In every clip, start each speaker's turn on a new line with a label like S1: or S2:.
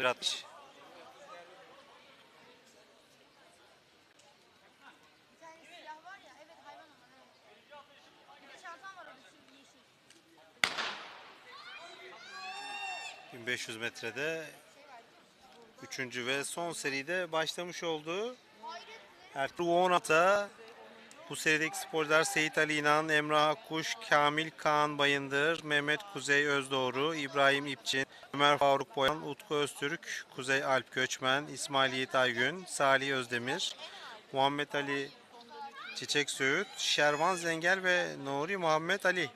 S1: Bir atış.
S2: Bir tane silah var ya, evet hayvan ama evet. Bir de çantam var orada şimdi yeşil.
S1: 1500 metrede üçüncü ve son seride başlamış oldu. Ertuğrul 16'a bu sporcular Seyit Ali İnan, Emrah Akkuş, Kamil Kaan Bayındır, Mehmet Kuzey Özdoğru, İbrahim İpçin, Ömer Faruk Boyan, Utku Öztürk, Kuzey Alp Göçmen, İsmail Yiğit Aygün, Salih Özdemir, Muhammed Ali Çiçek Söğüt, Şervan Zengel ve Nuri Muhammed Ali.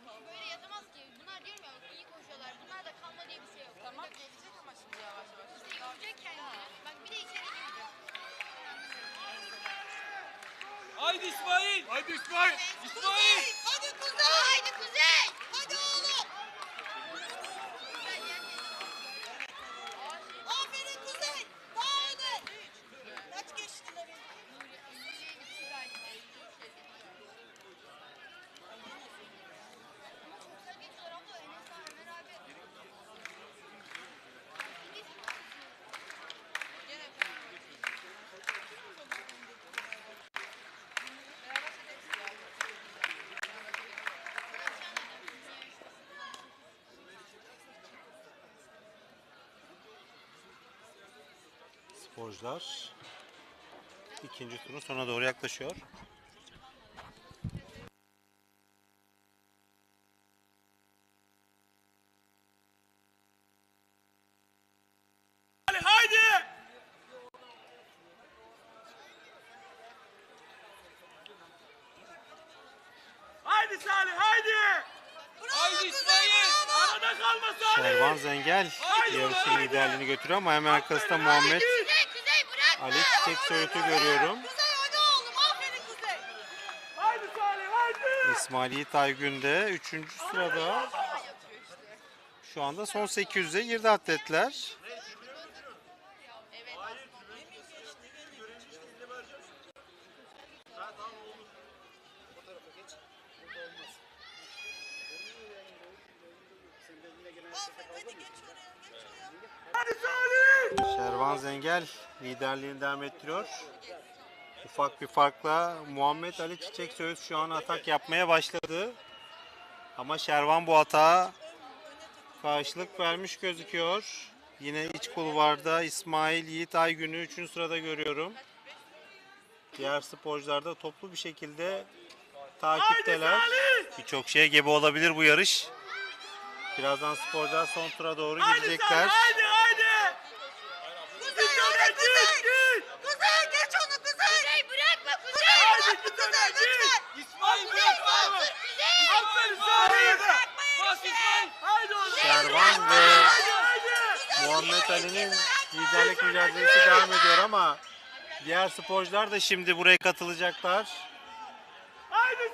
S3: Haydi İsmail. Haydi İsmail. İsmail.
S2: Hadi kuzey. Haydi kuzey.
S1: Sporcular ikinci turun sonuna doğru yaklaşıyor.
S3: Haydi. Haydi Salih haydi. Haydi İsmail. Arada kalma Salih.
S1: Şervan Zengel yarışın liderliğini götürüyor ama hemen arkasında Muhammed
S2: bırak.
S1: Ali Çiçek Söğüt'ü görüyorum. İsmail Yiğit Aygün de 3. sırada. Şu anda son 800'e girdi atletler.
S4: Hadi geç
S1: Şervan Zengel liderliğini devam ettiriyor. Ufak bir farkla Muhammed Ali Çiçek Söğüt şu an atak yapmaya başladı. Ama Şervan bu atağa karşılık vermiş gözüküyor. Yine iç kulvarda İsmail Yiğit Aygün'ü 3. sırada görüyorum. Diğer sporcular da toplu bir şekilde takipteler. Birçok şeye gebe olabilir bu yarış. Birazdan sporcular son tura doğru gidecekler.
S3: Salih haydi haydi.
S4: Kuzey hadi
S3: öne
S4: Kuzey.
S3: git.
S4: Kuzey geç onu Kuzey.
S2: Kuzey bırakma kuzey.
S3: Haydi
S4: Bırakma Kuzey lütfen.
S3: İsmail bırakma onu.
S2: Kuzey.
S3: Aferin Salih. Bas İsmail. Haydi oğlum.
S1: Şervan ve. Muhammed Ali'nin liderlik mücadelesi devam ediyor ama diğer sporcular da şimdi buraya katılacaklar.
S3: Haydi.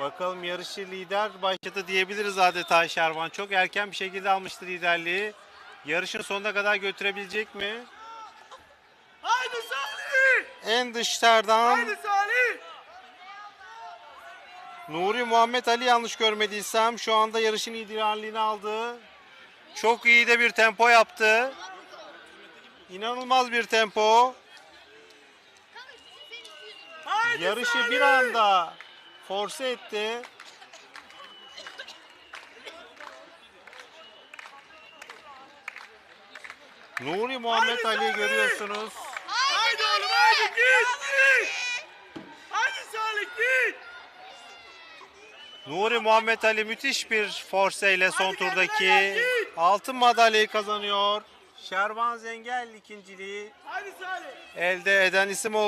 S1: Bakalım yarışı lider başladı diyebiliriz adeta Şervan. Çok erken bir şekilde almıştı liderliği. Yarışın sonuna kadar götürebilecek mi?
S3: Haydi Salih.
S1: En dışlardan
S3: Haydi Salih.
S1: Nuri Muhammed Ali yanlış görmediysem şu anda yarışın liderliğini aldı. Çok iyi de bir tempo yaptı. İnanılmaz bir tempo.
S3: Haydi
S1: Yarışı
S3: Salih.
S1: bir anda force etti. Nuri Muhammed Ali görüyorsunuz.
S3: Git git. Haydi Salih git.
S1: Nuri Muhammed Ali müthiş bir force ile son
S3: Hadi
S1: turdaki altın madalyayı kazanıyor. Şervan Zengel ikinciliği elde eden isim oldu.